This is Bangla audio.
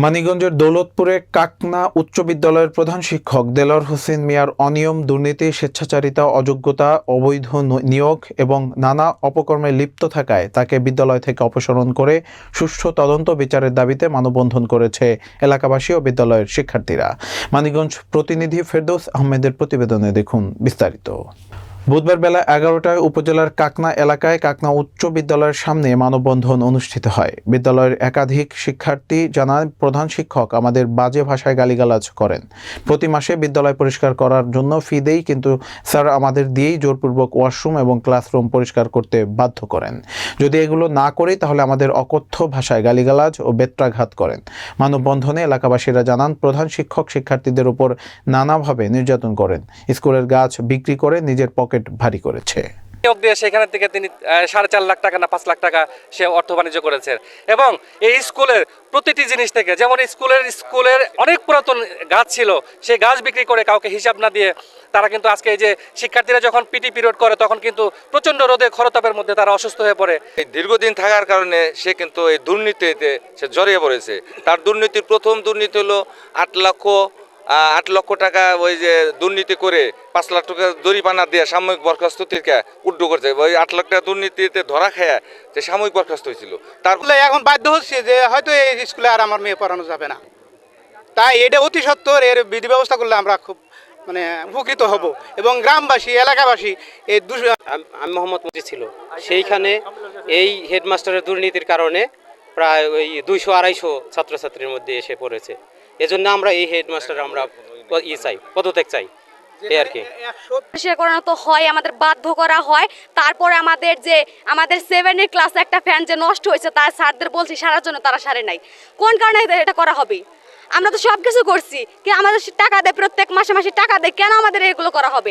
মানিকগঞ্জের দৌলতপুরে কাকনা উচ্চ বিদ্যালয়ের প্রধান শিক্ষক দেলোয়ার হোসেন মিয়ার অনিয়ম দুর্নীতি, স্বেচ্ছাচারিতা, অযোগ্যতা, অবৈধ নিয়োগ এবং নানা অপকর্মে লিপ্ত থাকায় তাকে বিদ্যালয় থেকে অপসারণ করে সুষ্ঠু তদন্ত বিচারের দাবিতে মানববন্ধন করেছে এলাকাবাসী ও বিদ্যালয়ের শিক্ষার্থীরা। মানিকগঞ্জ প্রতিনিধি ফেরদৌস আহমেদের প্রতিবেদনে দেখুন বিস্তারিত। বুধবার বেলা এগারোটায় উপজেলার কাকনা এলাকায় কাকনা উচ্চ বিদ্যালয়ের সামনে মানববন্ধন অনুষ্ঠিত হয়। বিদ্যালয়ের একাধিক শিক্ষার্থী জানান প্রধান শিক্ষক আমাদের বাজে ভাষায় গালিগালাজ করেন। প্রতি মাসে বিদ্যালয় পরিষ্কার করার জন্য ফি দেই, কিন্তু স্যার আমাদের দিয়েই জোরপূর্বক ওয়াশরুম এবং ক্লাসরুম পরিষ্কার করতে বাধ্য করেন। যদি এগুলো না করি, তাহলে আমাদের অকথ্য ভাষায় গালিগালাজ ও বেত্রাঘাত করেন। মানববন্ধনে এলাকাবাসীরা জানান, প্রধান শিক্ষক শিক্ষার্থীদের উপর নানাভাবে নির্যাতন করেন। স্কুলের গাছ বিক্রি করে নিজের পকেট ভারী করেছে। নিয়োগ দিয়ে সেখান থেকে তিনি সাড়ে চার লাখ টাকা না পাঁচ লাখ টাকা সে অর্থ বাণিজ্য করেছেন। এবং এই স্কুলের প্রতিটি জিনিস থেকে যেমন স্কুলের স্কুলের অনেক পুরাতন গাছ ছিল সেই গাছ বিক্রি করে কাউকে হিসাব না দিয়ে তারা কিন্তু আজকে এই যে শিক্ষার্থীরা যখন পিটি পিরিয়ড করে তখন কিন্তু প্রচণ্ড রোদে খরতাপের মধ্যে তারা অসুস্থ হয়ে পড়ে। এই দীর্ঘদিন থাকার কারণে সে কিন্তু এই দুর্নীতিতে সে জড়িয়ে পড়েছে। তার দুর্নীতির প্রথম দুর্নীতি হলো আট লক্ষ আট লক্ষ টাকা ওই যে দুর্নীতি করে পাঁচ লাখ টাকা জরিমানা দিয়ে সাময়িক বরখাস্ত থেকে উড্ডু করছে। ওই আট লাখ টাকা দুর্নীতিতে ধরা খায় যে সাময়িক বরখাস্ত হয়েছিল। তার স্কুলে এখন বাধ্য হচ্ছে যে হয়তো এই স্কুলে আর আমার মেয়ে পড়ানো যাবে না। তাই এটা অতি সত্বর এর বিধি ব্যবস্থা করলে আমরা খুব মানে উপকৃত হব। এবং গ্রামবাসী এলাকাবাসী এই আমি মোহাম্মদ মজিদ ছিল। সেইখানে এই হেডমাস্টারের দুর্নীতির কারণে প্রায় ওই দুইশো আড়াইশো ছাত্রছাত্রীর মধ্যে এসে পড়েছে। এজন্য আমরা এই হেডমাস্টার আমরা ই চাই, পদত্যাগ চাই তো হয়, আমাদের বাধ্য করা হয়। তারপরে আমাদের যে, আমাদের একটা ফ্যান যে নষ্ট হয়েছে, তার বলছি, সারার জন্য তারা সারে নাই। কোন কারণে এটা করা হবে? আমরা তো সবকিছু করছি কি আমাদের টাকা দেয়, প্রত্যেক মাসে মাসে টাকা দেয়, কেন আমাদের এগুলো করা হবে?